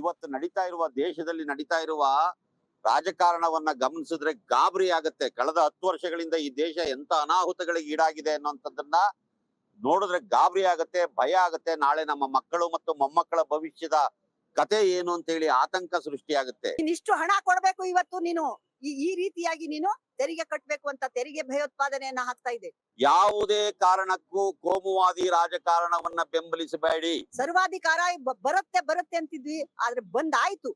ಇವತ್ತು ನಡೀತಾ ಇರುವ ದೇಶದಲ್ಲಿ ನಡೀತಾ ಇರುವ ರಾಜಕಾರಣವನ್ನ ಗಮನಿಸಿದ್ರೆ ಗಾಬರಿ ಆಗುತ್ತೆ. ಕಳೆದ ಹತ್ತು ವರ್ಷಗಳಿಂದ ಈ ದೇಶ ಎಂತ ಅನಾಹುತಗಳಿಗೆ ಈಡಾಗಿದೆ ಅನ್ನೋಂಥದ್ದನ್ನ ನೋಡಿದ್ರೆ ಗಾಬರಿ ಆಗತ್ತೆ, ಭಯ ಆಗತ್ತೆ. ನಾಳೆ ನಮ್ಮ ಮಕ್ಕಳು ಮತ್ತು ಮೊಮ್ಮಕ್ಕಳ ಭವಿಷ್ಯದ ಕತೆ ಏನು ಅಂತ ಹೇಳಿ ಆತಂಕ ಸೃಷ್ಟಿಯಾಗುತ್ತೆ. ಇಷ್ಟು ಹಣ ಕೊಡ್ಬೇಕು ಇವತ್ತು ನೀನು. ಈ ಈ ರೀತಿಯಾಗಿ ನೀನು ತೆರಿಗೆ ಕಟ್ಟಬೇಕು ಅಂತ ತೆರಿಗೆ ಭಯೋತ್ಪಾದನೆಯನ್ನ ಹಾಕ್ತಾ ಇದೆ ಯಾವುದೇ ಕಾರಣಕ್ಕೂ ಕೋಮುವಾದಿ ರಾಜಕಾರಣವನ್ನ ಬೆಂಬಲಿಸಬೇಡಿ. ಸರ್ವಾಧಿಕಾರ ಬರುತ್ತೆ ಬರುತ್ತೆ ಅಂತಿದ್ವಿ ಆದ್ರೆ ಬಂದ್ ಆಯ್ತು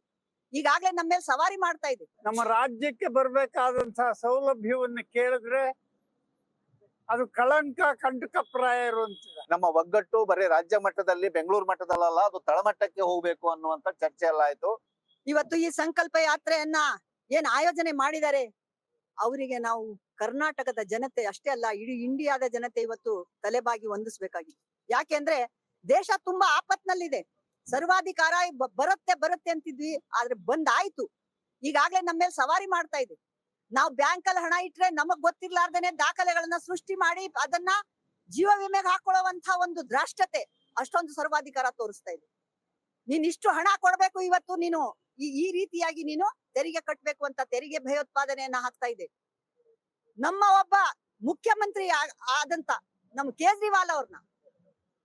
ಈಗಾಗ್ಲೇ ನಮ್ಮ ಮೇಲೆ ಸವಾರಿ ಮಾಡ್ತಾ ಇದೆ ನಮ್ಮ ರಾಜ್ಯಕ್ಕೆ ಬರ್ಬೇಕಾದಂತಹ ಸೌಲಭ್ಯವನ್ನು ಕೇಳಿದ್ರೆ ಅದು ಕಳಂಕ ಕಂಟಕಪ್ರಾಯ ಇರುವಂತಿದೆ ನಮ್ಮ ಒಗ್ಗಟ್ಟು ಬರೀ ರಾಜ್ಯ ಮಟ್ಟದಲ್ಲಿ ಬೆಂಗಳೂರು ಮಟ್ಟದಲ್ಲ ಅದು ತಳಮಟ್ಟಕ್ಕೆ ಹೋಗ್ಬೇಕು ಅನ್ನುವಂತ ಚರ್ಚೆ ಎಲ್ಲ ಆಯ್ತು. ಇವತ್ತು ಈ ಸಂಕಲ್ಪ ಯಾತ್ರೆಯನ್ನ ಏನ್ ಆಯೋಜನೆ ಮಾಡಿದ್ದಾರೆ ಅವರಿಗೆ ನಾವು ಕರ್ನಾಟಕದ ಜನತೆ ಅಷ್ಟೇ ಅಲ್ಲ ಇಡೀ ಇಂಡಿಯಾದ ಜನತೆ ಇವತ್ತು ತಲೆಬಾಗಿ ವಂದಿಸ್ಬೇಕಾಗಿದೆ. ಯಾಕೆಂದ್ರೆ ದೇಶ ತುಂಬಾ ಆಪತ್ನಲ್ಲಿದೆ. ಸರ್ವಾಧಿಕಾರ ಬರುತ್ತೆ ಬರುತ್ತೆ ಅಂತಿದ್ವಿ ಆದ್ರೆ ಬಂದ್ ಆಯ್ತು ಈಗಾಗ್ಲೇ ನಮ್ಮ ಮೇಲೆ ಸವಾರಿ ಮಾಡ್ತಾ ಇದೆ. ನಾವು ಬ್ಯಾಂಕ್ ಅಲ್ಲಿ ಹಣ ಇಟ್ರೆ ನಮಗ್ ಗೊತ್ತಿರ್ಲಾರ್ದೇನೆ ದಾಖಲೆಗಳನ್ನ ಸೃಷ್ಟಿ ಮಾಡಿ ಅದನ್ನ ಜೀವ ವಿಮೆಗೆ ಹಾಕೊಳ್ಳುವಂತ ಒಂದು ದ್ರಾಷ್ಟತೆ ಅಷ್ಟೊಂದು ಸರ್ವಾಧಿಕಾರ ತೋರಿಸ್ತಾ ಇದೆ. ನೀನ್ ಇಷ್ಟು ಹಣ ಕೊಡ್ಬೇಕು ಇವತ್ತು ನೀನು ಈ ರೀತಿಯಾಗಿ ನೀನು ತೆರಿಗೆ ಕಟ್ಬೇಕು ಅಂತ ತೆರಿಗೆ ಭಯೋತ್ಪಾದನೆಯನ್ನ ಹಾಕ್ತಾ ಇದೆ ನಮ್ಮ ಒಬ್ಬ ಮುಖ್ಯಮಂತ್ರಿ ಆದಂತ ನಮ್ಮ ಕೇಜ್ರಿವಾಲ್ ಅವ್ರನ್ನ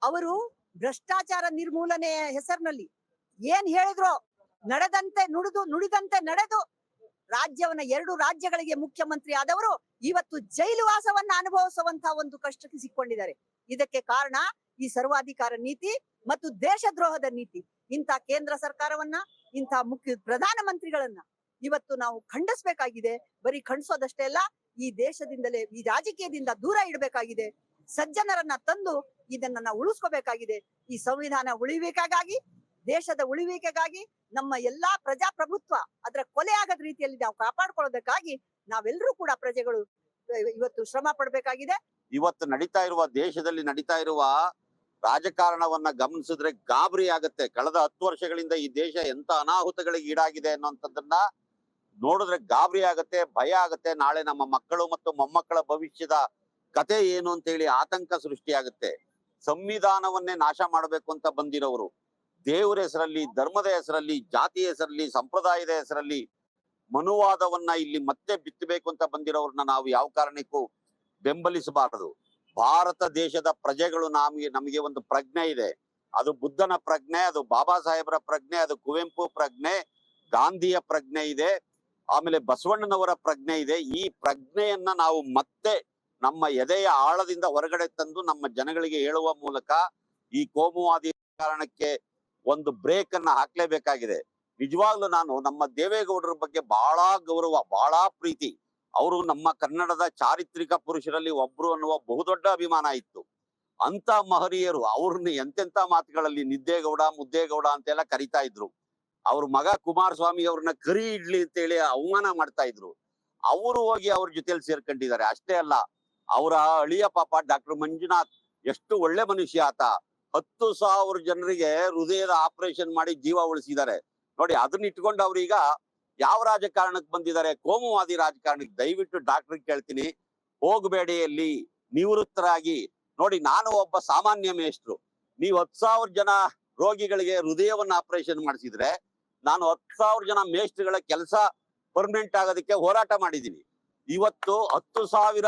ಅವರು ಭ್ರಷ್ಟಾಚಾರ ನಿರ್ಮೂಲನೆಯ ಹೆಸರಿನಲ್ಲಿ ಏನ್ ಹೇಳಿದ್ರು ನಡೆದಂತೆ ನುಡಿದು ನುಡಿದಂತೆ ನಡೆದು ರಾಜ್ಯವನ್ನ ಎರಡು ರಾಜ್ಯಗಳಿಗೆ ಮುಖ್ಯಮಂತ್ರಿ ಆದವರು ಇವತ್ತು ಜೈಲು ವಾಸವನ್ನ ಅನುಭವಿಸುವಂತಹ ಒಂದು ಕಷ್ಟಕ್ಕೆ ಸಿಕ್ಕೊಂಡಿದ್ದಾರೆ. ಇದಕ್ಕೆ ಕಾರಣ ಈ ಸರ್ವಾಧಿಕಾರ ನೀತಿ ಮತ್ತು ದೇಶದ್ರೋಹದ ನೀತಿ. ಇಂಥ ಕೇಂದ್ರ ಸರ್ಕಾರವನ್ನ, ಇಂಥ ಮುಖ್ಯ ಪ್ರಧಾನ ಮಂತ್ರಿಗಳನ್ನ ಇವತ್ತು ನಾವು ಖಂಡಿಸ್ಬೇಕಾಗಿದೆ. ಬರೀ ಖಂಡಿಸೋದಷ್ಟೇ ಅಲ್ಲ, ಈ ದೇಶದಿಂದಲೇ, ಈ ರಾಜಕೀಯದಿಂದ ದೂರ ಇಡಬೇಕಾಗಿದೆ. ಸಜ್ಜನರನ್ನ ತಂದು ಇದನ್ನ ನಾವು ಉಳಿಸ್ಕೋಬೇಕಾಗಿದೆ. ಈ ಸಂವಿಧಾನ ಉಳಿವಿಕೆಗಾಗಿ ದೇಶದ ಉಳಿವಿಕೆಗಾಗಿ ನಮ್ಮ ಎಲ್ಲಾ ಪ್ರಜಾಪ್ರಭುತ್ವ ಅದರ ಕೊಲೆ ಆಗದ ರೀತಿಯಲ್ಲಿ ನಾವು ಕಾಪಾಡಿಕೊಳ್ಳೋದಕ್ಕಾಗಿ ನಾವೆಲ್ಲರೂ ಕೂಡ ಪ್ರಜೆಗಳು ಇವತ್ತು ಶ್ರಮ ಪಡ್ಬೇಕಾಗಿದೆ. ಇವತ್ತು ನಡೀತಾ ಇರುವ ದೇಶದಲ್ಲಿ ನಡೀತಾ ಇರುವ ರಾಜಕಾರಣವನ್ನ ಗಮನಿಸಿದ್ರೆ ಗಾಬರಿ ಆಗತ್ತೆ. ಕಳೆದ ಹತ್ತು ವರ್ಷಗಳಿಂದ ಈ ದೇಶ ಎಂತ ಅನಾಹುತಗಳಿಗೆ ಈಡಾಗಿದೆ ಅನ್ನುವಂಥದ್ದನ್ನ ನೋಡಿದ್ರೆ ಗಾಬರಿ ಆಗತ್ತೆ, ಭಯ ಆಗತ್ತೆ. ನಾಳೆ ನಮ್ಮ ಮಕ್ಕಳು ಮತ್ತು ಮೊಮ್ಮಕ್ಕಳ ಭವಿಷ್ಯದ ಕತೆ ಏನು ಅಂತ ಹೇಳಿ ಆತಂಕ ಸೃಷ್ಟಿಯಾಗುತ್ತೆ. ಸಂವಿಧಾನವನ್ನೇ ನಾಶ ಮಾಡಬೇಕು ಅಂತ ಬಂದಿರೋರು. ದೇವರ ಹೆಸರಲ್ಲಿ, ಧರ್ಮದ ಹೆಸರಲ್ಲಿ ಜಾತಿ ಹೆಸರಲ್ಲಿ, ಸಂಪ್ರದಾಯದ ಹೆಸರಲ್ಲಿ ಮನುವಾದವನ್ನ ಇಲ್ಲಿ ಮತ್ತೆ ಬಿತ್ತಬೇಕು ಅಂತ ಬಂದಿರೋರನ್ನ ನಾವು ಯಾವ ಕಾರಣಕ್ಕೂ ಬೆಂಬಲಿಸಬಾರದು. ಭಾರತ ದೇಶದ ಪ್ರಜೆಗಳು ನಮಗೆ ನಮಗೆ ಒಂದು ಪ್ರಜ್ಞೆ ಇದೆ. ಅದು ಬುದ್ಧನ ಪ್ರಜ್ಞೆ, ಅದು ಬಾಬಾ ಸಾಹೇಬರ ಪ್ರಜ್ಞೆ, ಅದು ಕುವೆಂಪು ಪ್ರಜ್ಞೆ, ಗಾಂಧಿಯ ಪ್ರಜ್ಞೆ ಇದೆ. ಆಮೇಲೆ ಬಸವಣ್ಣನವರ ಪ್ರಜ್ಞೆ ಇದೆ. ಈ ಪ್ರಜ್ಞೆಯನ್ನ ನಾವು ಮತ್ತೆ ನಮ್ಮ ಎದೆಯ ಆಳದಿಂದ ಹೊರಗಡೆ ತಂದು ನಮ್ಮ ಜನಗಳಿಗೆ ಹೇಳುವ ಮೂಲಕ ಈ ಕೋಮುವಾದಿ ಕಾರಣಕ್ಕೆ ಒಂದು ಬ್ರೇಕ್ ಅನ್ನ ಹಾಕ್ಲೇಬೇಕಾಗಿದೆ. ನಿಜವಾಗ್ಲೂ ನಾನು ನಮ್ಮ ದೇವೇಗೌಡರ ಬಗ್ಗೆ ಬಹಳ ಗೌರವ, ಬಹಳ ಪ್ರೀತಿ. ಅವರು ನಮ್ಮ ಕನ್ನಡದ ಚಾರಿತ್ರಿಕ ಪುರುಷರಲ್ಲಿ ಒಬ್ರು ಅನ್ನುವ ಬಹುದೊಡ್ಡ ಅಭಿಮಾನ ಇತ್ತು. ಅಂತ ಮಹರಿಯರು ಅವ್ರನ್ನ ಎಂತೆಂತ ಮಾತುಗಳಲ್ಲಿ ನಿದ್ದೇಗೌಡ, ಮುದ್ದೇಗೌಡ ಅಂತೆಲ್ಲ ಕರಿತಾ ಇದ್ರು. ಅವ್ರ ಮಗ ಕುಮಾರಸ್ವಾಮಿ ಅವ್ರನ್ನ ಕರಿ ಇಡ್ಲಿ ಅಂತೇಳಿ ಅವಮಾನ ಮಾಡ್ತಾ ಇದ್ರು. ಅವರು ಹೋಗಿ ಅವ್ರ ಜೊತೆಲಿ ಸೇರ್ಕೊಂಡಿದ್ದಾರೆ. ಅಷ್ಟೇ ಅಲ್ಲ, ಅವರ ಅಳಿಯ ಪಾಪ ಡಾಕ್ಟರ್ ಮಂಜುನಾಥ್ ಎಷ್ಟು ಒಳ್ಳೆ ಮನುಷ್ಯ ಆತ. ಹತ್ತು ಸಾವಿರ ಜನರಿಗೆ ಹೃದಯದ ಆಪರೇಷನ್ ಮಾಡಿ ಜೀವ ಉಳಿಸಿದ್ದಾರೆ. ನೋಡಿ, ಅದನ್ನ ಇಟ್ಕೊಂಡು ಅವ್ರೀಗ ಯಾವ ರಾಜಕಾರಣಕ್ಕೆ ಬಂದಿದ್ದಾರೆ? ಕೋಮುವಾದಿ ರಾಜಕಾರಣಕ್ಕೆ. ದಯವಿಟ್ಟು ಡಾಕ್ಟರ್ ಕೇಳ್ತೀನಿ. ಹೋಗಬೇಡಿ ಅಲ್ಲಿ. ನಿವೃತ್ತರಾಗಿ. ನೋಡಿ, ನಾನು ಒಬ್ಬ ಸಾಮಾನ್ಯ ಮೇಷ್ಟ್ರು. ನೀವು ಹತ್ತು ಸಾವಿರ ಜನ ರೋಗಿಗಳಿಗೆ ಹೃದಯವನ್ನ ಆಪರೇಷನ್ ಮಾಡಿಸಿದ್ರೆ, ನಾನು ಹತ್ತು ಸಾವಿರ ಜನ ಮೇಷ್ಟ್ರುಗಳ ಕೆಲಸ ಪರ್ಮನೆಂಟ್ ಆಗೋದಕ್ಕೆ ಹೋರಾಟ ಮಾಡಿದ್ದೀನಿ. ಇವತ್ತು ಹತ್ತು ಸಾವಿರ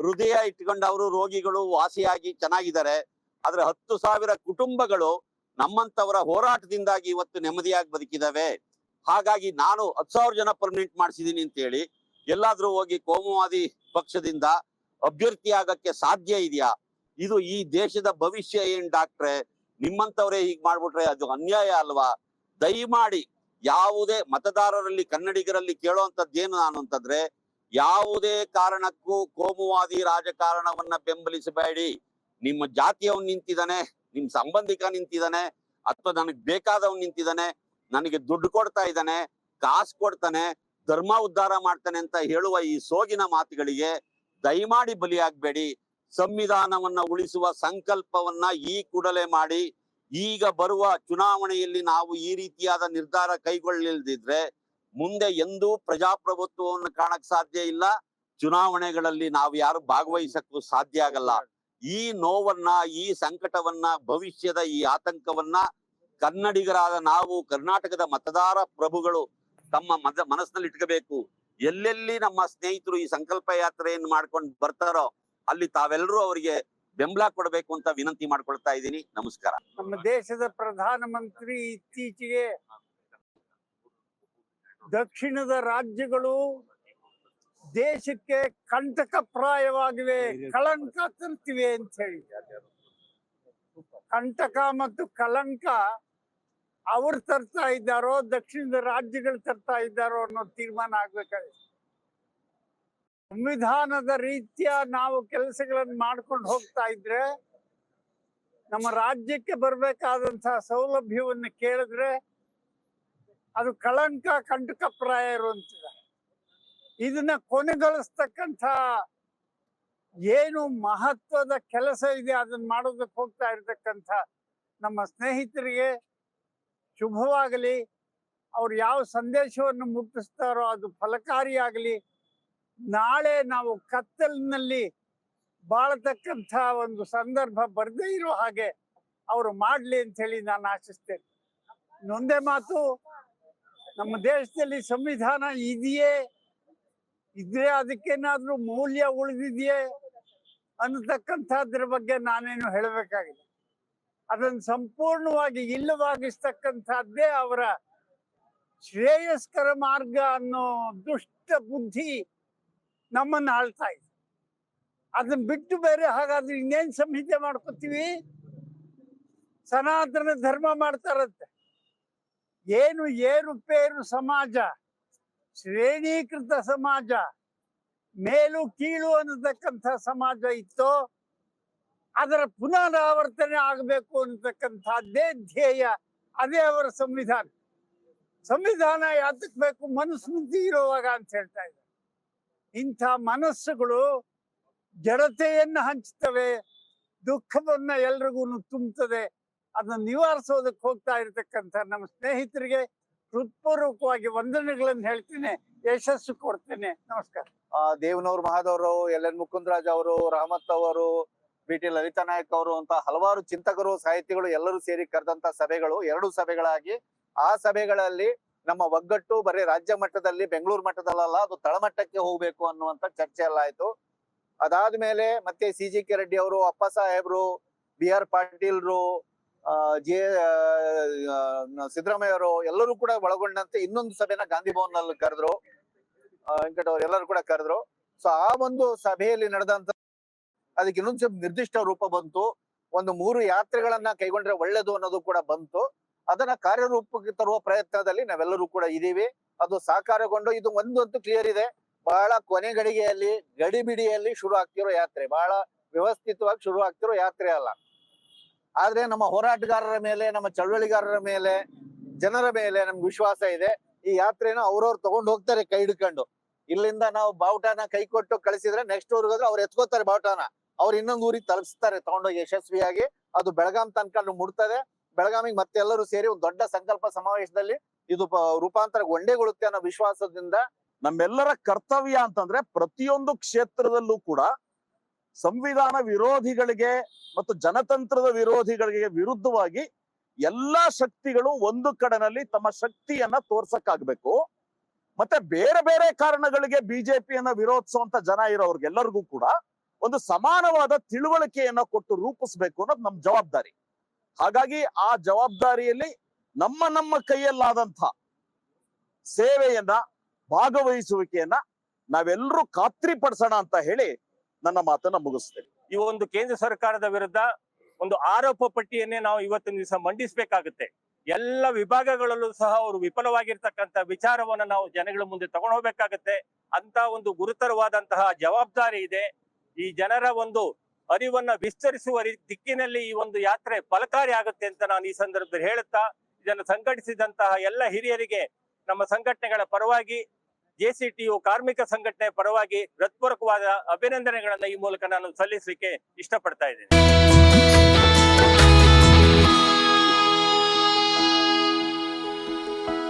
ಹೃದಯ ಇಟ್ಕೊಂಡವರು ರೋಗಿಗಳು ವಾಸಿಯಾಗಿ ಚೆನ್ನಾಗಿದ್ದಾರೆ. ಆದ್ರೆ ಹತ್ತು ಸಾವಿರ ಕುಟುಂಬಗಳು ನಮ್ಮಂತವರ ಹೋರಾಟದಿಂದಾಗಿ ಇವತ್ತು ನೆಮ್ಮದಿಯಾಗಿ ಬದುಕಿದಾವೆ. ಹಾಗಾಗಿ ನಾನು ಹತ್ತು ಸಾವಿರ ಜನ ಪರ್ಮನೆಂಟ್ ಮಾಡಿಸಿದೀನಿ ಅಂತ ಹೇಳಿ ಎಲ್ಲಾದ್ರೂ ಹೋಗಿ ಕೋಮುವಾದಿ ಪಕ್ಷದಿಂದ ಅಭ್ಯರ್ಥಿ ಆಗಕ್ಕೆ ಸಾಧ್ಯ ಇದೆಯಾ? ಇದು ಈ ದೇಶದ ಭವಿಷ್ಯ ಏನ್ ಡಾಕ್ಟ್ರೆ? ನಿಮ್ಮಂತವರೇ ಹೀಗೆ ಮಾಡ್ಬಿಟ್ರೆ ಅದು ಅನ್ಯಾಯ ಅಲ್ವಾ? ದಯಮಾಡಿ ಯಾವುದೇ ಮತದಾರರಲ್ಲಿ ಕನ್ನಡಿಗರಲ್ಲಿ ಏನು ನಾನು ಅಂತಂದ್ರೆ ಯಾವುದೇ ಕಾರಣಕ್ಕೂ ಕೋಮುವಾದಿ ರಾಜಕಾರಣವನ್ನ ಬೆಂಬಲಿಸಬೇಡಿ. ನಿಮ್ಮ ಜಾತಿಯವನ್ ನಿಂತಿದ್ದಾನೆ ನಿಮ್ ಸಂಬಂಧಿಕ ನಿಂತಿದ್ದಾನೆ ಅಥವಾ ನನಗ್ ಬೇಕಾದವ್ ನಿಂತಿದ್ದಾನೆ ನನಗೆ ದುಡ್ಡು ಕೊಡ್ತಾ ಇದ್ದಾನೆ ಕಾಸು ಕೊಡ್ತಾನೆ, ಧರ್ಮ ಉದ್ಧಾರ ಮಾಡ್ತಾನೆ ಅಂತ ಹೇಳುವ ಈ ಸೋಗಿನ ಮಾತುಗಳಿಗೆ ದಯಮಾಡಿ ಬಲಿಯಾಗಬೇಡಿ. ಸಂವಿಧಾನವನ್ನ ಉಳಿಸುವ ಸಂಕಲ್ಪವನ್ನ ಈ ಕೂಡಲೇ ಮಾಡಿ. ಈಗ ಬರುವ ಚುನಾವಣೆಯಲ್ಲಿ ನಾವು ಈ ರೀತಿಯಾದ ನಿರ್ಧಾರ ಕೈಗೊಳ್ಳಲಿಲ್ದಿದ್ರೆ ಮುಂದೆ ಎಂದೂ ಪ್ರಜಾಪ್ರಭುತ್ವವನ್ನು ಕಾಣಕ್ ಸಾಧ್ಯ ಇಲ್ಲ. ಚುನಾವಣೆಗಳಲ್ಲಿ ನಾವು ಯಾರು ಭಾಗವಹಿಸಕ್ಕೂ ಸಾಧ್ಯ ಆಗಲ್ಲ. ಈ ನೋವನ್ನ, ಈ ಸಂಕಟವನ್ನ, ಭವಿಷ್ಯದ ಈ ಆತಂಕವನ್ನ ಕನ್ನಡಿಗರಾದ ನಾವು, ಕರ್ನಾಟಕದ ಮತದಾರ ಪ್ರಭುಗಳು ತಮ್ಮ ಮದ, ಮನಸ್ಸಿನಲ್ಲಿ ಇಟ್ಕೋಬೇಕು. ಎಲ್ಲೆಲ್ಲಿ ನಮ್ಮ ಸ್ನೇಹಿತರು ಈ ಸಂಕಲ್ಪ ಯಾತ್ರೆಯನ್ನು ಮಾಡ್ಕೊಂಡು ಬರ್ತಾರೋ ಅಲ್ಲಿ ತಾವೆಲ್ಲರೂ ಅವರಿಗೆ ಬೆಂಬಲ ಕೊಡಬೇಕು ಅಂತ ವಿನಂತಿ ಮಾಡ್ಕೊಳ್ತಾ ಇದ್ದೀನಿ. ನಮಸ್ಕಾರ. ನಮ್ಮ ದೇಶದ ಪ್ರಧಾನ ಮಂತ್ರಿ ಇತ್ತೀಚೆಗೆ ದಕ್ಷಿಣದ ರಾಜ್ಯಗಳು ದೇಶಕ್ಕೆ ಕಂಟಕ ಪ್ರಾಯವಾಗಿವೆ ಕಳಂಕ ತರ್ತಿವೆ ಅಂತ ಹೇಳಿ. ಕಂಟಕ ಮತ್ತು ಕಳಂಕ ಅವರು ತರ್ತಾ ಇದ್ದಾರೋ ದಕ್ಷಿಣದ ರಾಜ್ಯಗಳು ತರ್ತಾ ಇದ್ದಾರೋ ಅನ್ನೋ ತೀರ್ಮಾನ ಆಗ್ಬೇಕಾಗಿದೆ ಸಂವಿಧಾನದ ರೀತಿಯ ನಾವು ಕೆಲಸಗಳನ್ನು ಮಾಡ್ಕೊಂಡು ಹೋಗ್ತಾ ಇದ್ರೆ ನಮ್ಮ ರಾಜ್ಯಕ್ಕೆ ಬರಬೇಕಾದಂತಹ ಸೌಲಭ್ಯವನ್ನು ಕೇಳಿದ್ರೆ ಅದು ಕಳಂಕ ಕಂಟಕಪ್ರಾಯ ಇರುವಂತಿದೆ ಇದನ್ನ ಕೊನೆಗೊಳಿಸ್ತಕ್ಕಂಥ ಏನು ಮಹತ್ವದ ಕೆಲಸ ಇದೆ ಅದನ್ನ ಮಾಡೋದಕ್ಕೆ ಹೋಗ್ತಾ ಇರತಕ್ಕಂಥ ನಮ್ಮ ಸ್ನೇಹಿತರಿಗೆ ಶುಭವಾಗಲಿ. ಅವ್ರು ಯಾವ ಸಂದೇಶವನ್ನು ಮುಟ್ಟಿಸ್ತಾರೋ ಅದು ಫಲಕಾರಿಯಾಗಲಿ. ನಾಳೆ ನಾವು ಕತ್ತಲಿನಲ್ಲಿ ಬಾಳತಕ್ಕಂಥ ಒಂದು ಸಂದರ್ಭ ಬರದೇ ಇರೋ ಹಾಗೆ ಅವರು ಮಾಡಲಿ ಅಂತ ಹೇಳಿ ನಾನು ಆಶಿಸ್ತೇನೆ. ಇನ್ನೊಂದೇ ಮಾತು, ನಮ್ಮ ದೇಶದಲ್ಲಿ ಸಂವಿಧಾನ ಇದೆಯೇ? ಇದ್ರೆ ಅದಕ್ಕೇನಾದ್ರೂ ಮೌಲ್ಯ ಉಳಿದಿದೆಯೇ ಅನ್ನತಕ್ಕಂಥದ್ರ ಬಗ್ಗೆ ನಾನೇನು ಹೇಳಬೇಕಾಗಿದೆ. ಅದನ್ನು ಸಂಪೂರ್ಣವಾಗಿ ಇಲ್ಲವಾಗಿಸ್ತಕ್ಕಂಥದ್ದೇ ಅವರ ಶ್ರೇಯಸ್ಕರ ಮಾರ್ಗ ಅನ್ನೋ ದುಷ್ಟ ಬುದ್ಧಿ ನಮ್ಮನ್ನ ಆಳ್ತಾ ಇದೆ. ಅದನ್ನ ಬಿಟ್ಟು ಬೇರೆ ಹಾಗಾದ್ರೆ ಇನ್ನೇನ್ ಸಂಹಿತೆ ಮಾಡ್ಕೋತೀವಿ? ಸನಾತನ ಧರ್ಮ ಮಾಡ್ತಾರಂತೆ. ಏನು ಏರುಪೇರು ಸಮಾಜ ಶ್ರೇಣೀಕೃತ ಸಮಾಜ, ಮೇಲು ಕೀಳು ಅನ್ನತಕ್ಕಂಥ ಸಮಾಜ ಇತ್ತು, ಅದರ ಪುನರಾವರ್ತನೆ ಆಗಬೇಕು ಅನ್ನತಕ್ಕಂಥದ್ದೇ ಧ್ಯೇಯ, ಅದೇ ಅವರ ಸಂವಿಧಾನ. ಸಂವಿಧಾನ ಯಾತಕ್ ಬೇಕು? ಮನಸ್ಸು ಇರುವಾಗ ಅಂತ ಹೇಳ್ತಾ ಇದ್ದಾರೆ. ಇಂಥ ಮನಸ್ಸುಗಳು ಜಡತೆಯನ್ನು ಹಂಚ್ತವೆ, ದುಃಖವನ್ನ ಎಲ್ರಿಗೂ ತುಂಬುತ್ತದೆ, ಅದನ್ನ ನಿವಾರಿಸೋದಕ್ಕೆ ಹೋಗ್ತಾ ಇರತಕ್ಕಂಥ ನಮ್ಮ ಸ್ನೇಹಿತರಿಗೆ ಹೃತ್ಪೂರ್ವಕವಾಗಿ ವಂದನೆಗಳನ್ನು ಹೇಳ್ತೇನೆ, ಯಶಸ್ಸು ಕೊಡ್ತೇನೆ. ನಮಸ್ಕಾರ. ಆ, ದೇವನವ್ರ, ಮಹಾದವರು, ಎಲ್ ಎನ್ ಮುಕುಂದರಾಜ್ ಅವರು, ರಹಮತ್ ಅವರು ಬಿ ಟಿ ಲಲಿತಾ ನಾಯಕ್ ಅವರು ಅಂತ ಹಲವಾರು ಚಿಂತಕರು, ಸಾಹಿತಿಗಳು ಎಲ್ಲರೂ ಸೇರಿ ಕರೆದಂತ ಸಭೆಗಳು, ಎರಡು ಸಭೆಗಳಾಗಿ. ಆ ಸಭೆಗಳಲ್ಲಿ ನಮ್ಮ ಒಗ್ಗಟ್ಟು ಬರೀ ರಾಜ್ಯ ಮಟ್ಟದಲ್ಲಿ, ಬೆಂಗಳೂರು ಮಟ್ಟದಲ್ಲ ಅದು ತಳಮಟ್ಟಕ್ಕೆ ಹೋಗ್ಬೇಕು ಅನ್ನುವಂತ ಚರ್ಚೆ ಎಲ್ಲ ಆಯ್ತು. ಅದಾದ್ಮೇಲೆ ಮತ್ತೆ ಸಿ ಜಿ ಕೆ ರೆಡ್ಡಿ ಅವರು, ಅಪ್ಪ ಸಾಹೇಬ್ರು ಬಿ ಆರ್ ಪಾಟೀಲ್ರು ಜೆ ಸಿದ್ದರಾಮಯ್ಯ ಅವರು ಎಲ್ಲರೂ ಕೂಡ ಒಳಗೊಂಡಂತೆ ಇನ್ನೊಂದು ಸಭೆನ ಗಾಂಧಿ ಭವನ್ನಲ್ಲಿ ಕರೆದ್ರು ವೆಂಕಟ್ ಅವರು ಎಲ್ಲರೂ ಕೂಡ ಕರೆದ್ರು. ಸೊ ಆ ಒಂದು ಸಭೆಯಲ್ಲಿ ನಡೆದಂತ ಅದಕ್ಕೆ ಇನ್ನೊಂದು ಸ್ವಲ್ಪ ನಿರ್ದಿಷ್ಟ ರೂಪ ಬಂತು. ಒಂದು ಮೂರು ಯಾತ್ರೆಗಳನ್ನ ಕೈಗೊಂಡ್ರೆ ಒಳ್ಳೇದು ಅನ್ನೋದು ಕೂಡ ಬಂತು. ಅದನ್ನ ಕಾರ್ಯರೂಪಕ್ಕೆ ತರುವ ಪ್ರಯತ್ನದಲ್ಲಿ ನಾವೆಲ್ಲರೂ ಕೂಡ ಇದ್ದೀವಿ. ಅದು ಸಾಕಾರಗೊಂಡು ಇದು ಒಂದಂತೂ ಕ್ಲಿಯರ್ ಇದೆ. ಬಹಳ ಕೊನೆ ಗಡಿಗೆಯಲ್ಲಿ, ಗಡಿಬಿಡಿಯಲ್ಲಿ ಶುರು ಆಗ್ತಿರೋ ಯಾತ್ರೆ. ಬಹಳ ವ್ಯವಸ್ಥಿತವಾಗಿ ಶುರು ಆಗ್ತಿರೋ ಯಾತ್ರೆ ಅಲ್ಲ. ಆದ್ರೆ ನಮ್ಮ ಹೋರಾಟಗಾರರ ಮೇಲೆ, ನಮ್ಮ ಚಳವಳಿಗಾರರ ಮೇಲೆ, ಜನರ ಮೇಲೆ ನಮ್ಗೆ ವಿಶ್ವಾಸ ಇದೆ. ಈ ಯಾತ್ರೆನ ಅವ್ರವ್ರು ತಗೊಂಡು ಹೋಗ್ತಾರೆ ಕೈ ಹಿಡ್ಕೊಂಡು. ಇಲ್ಲಿಂದ ನಾವು ಬಾವುಟನ ಕೈ ಕೊಟ್ಟು ಕಳಿಸಿದ್ರೆ ನೆಕ್ಸ್ಟ್ ಊರಿಗೆ ಹೋದ್ರೆ ಅವ್ರು ಎತ್ಕೋತಾರೆ ಬಾವುಟನ. ಅವ್ರು ಇನ್ನೊಂದು ಊರಿಗೆ ತಲುಪಿಸ್ತಾರೆ ತಗೊಂಡೋಗಿ ಯಶಸ್ವಿಯಾಗಿ. ಅದು ಬೆಳಗಾಂ ತನಕ ಮುಡ್ತದೆ ಬೆಳಗಾಮಿಗೆ ಮತ್ತೆಲ್ಲರೂ ಸೇರಿ ಒಂದು ದೊಡ್ಡ ಸಂಕಲ್ಪ ಸಮಾವೇಶದಲ್ಲಿ ಇದು ರೂಪಾಂತರ ರೂಪಾಂತರಗೊಂಡೇಗೊಳ್ಳುತ್ತೆ ಅನ್ನೋ ವಿಶ್ವಾಸದಿಂದ ನಮ್ಮೆಲ್ಲರ ಕರ್ತವ್ಯ ಅಂತಂದ್ರೆ ಪ್ರತಿಯೊಂದು ಕ್ಷೇತ್ರದಲ್ಲೂ ಕೂಡ ಸಂವಿಧಾನ ವಿರೋಧಿಗಳಿಗೆ ಮತ್ತು ಜನತಂತ್ರದ ವಿರೋಧಿಗಳಿಗೆ ವಿರುದ್ಧವಾಗಿ ಎಲ್ಲಾ ಶಕ್ತಿಗಳು ಒಂದು ಕಡೆನಲ್ಲಿ ತಮ್ಮ ಶಕ್ತಿಯನ್ನ ತೋರ್ಸಕ್ಕಾಗ್ಬೇಕು. ಮತ್ತೆ ಬೇರೆ ಬೇರೆ ಕಾರಣಗಳಿಗೆ ಬಿಜೆಪಿಯನ್ನ ವಿರೋಧಿಸುವಂತ ಜನ ಇರೋರ್ಗೆಲ್ಲರಿಗೂ ಕೂಡ ಒಂದು ಸಮಾನವಾದ ತಿಳುವಳಿಕೆಯನ್ನ ಕೊಟ್ಟು ರೂಪಿಸ್ಬೇಕು ಅನ್ನೋದು ನಮ್ ಜವಾಬ್ದಾರಿ. ಹಾಗಾಗಿ ಆ ಜವಾಬ್ದಾರಿಯಲ್ಲಿ ನಮ್ಮ ನಮ್ಮ ಕೈಯಲ್ಲಾದಂಥ ಸೇವೆಯನ್ನ ಭಾಗವಹಿಸುವಿಕೆಯನ್ನ ನಾವೆಲ್ಲರೂ ಖಾತ್ರಿ ಪಡಿಸೋಣ ಅಂತ ಹೇಳಿ ನನ್ನ ಮಾತನ್ನ ಮುಗಿಸ್ತೇನೆ. ಈ ಒಂದು ಕೇಂದ್ರ ಸರ್ಕಾರದ ವಿರುದ್ಧ ಒಂದು ಆರೋಪ ಪಟ್ಟಿಯನ್ನೇ ನಾವು ಇವತ್ತಿನ ದಿವಸ ಮಂಡಿಸಬೇಕಾಗುತ್ತೆ. ಎಲ್ಲ ವಿಭಾಗಗಳಲ್ಲೂ ಸಹ ಅವರು ವಿಫಲವಾಗಿರ್ತಕ್ಕಂಥ ವಿಚಾರವನ್ನ ನಾವು ಜನಗಳ ಮುಂದೆ ತಗೊಂಡು ಹೋಗ್ಬೇಕಾಗತ್ತೆ. ಅಂತ ಒಂದು ಗುರುತರವಾದಂತಹ ಜವಾಬ್ದಾರಿ ಇದೆ. ಈ ಜನರ ಒಂದು ಅರಿವನ್ನ ವಿಸ್ತರಿಸುವ ದಿಕ್ಕಿನಲ್ಲಿ ಈ ಒಂದು ಯಾತ್ರೆ ಫಲಕಾರಿ ಆಗುತ್ತೆ ಅಂತ ನಾನು ಈ ಸಂದರ್ಭದಲ್ಲಿ ಹೇಳುತ್ತಾ, ಇದನ್ನು ಸಂಘಟಿಸಿದಂತಹ ಎಲ್ಲ ಹಿರಿಯರಿಗೆ ನಮ್ಮ ಸಂಘಟನೆಗಳ ಪರವಾಗಿ ಜೆಸಿಟಿಯು ಕಾರ್ಮಿಕ ಸಂಘಟನೆ ಪರವಾಗಿ ಹೃತ್ಪೂರ್ವಕವಾದ ಅಭಿನಂದನೆಗಳನ್ನ ಈ ಮೂಲಕ ನಾನು ಸಲ್ಲಿಸಲಿಕ್ಕೆ ಇಷ್ಟಪಡ್ತಾ ಇದ್ದೇನೆ.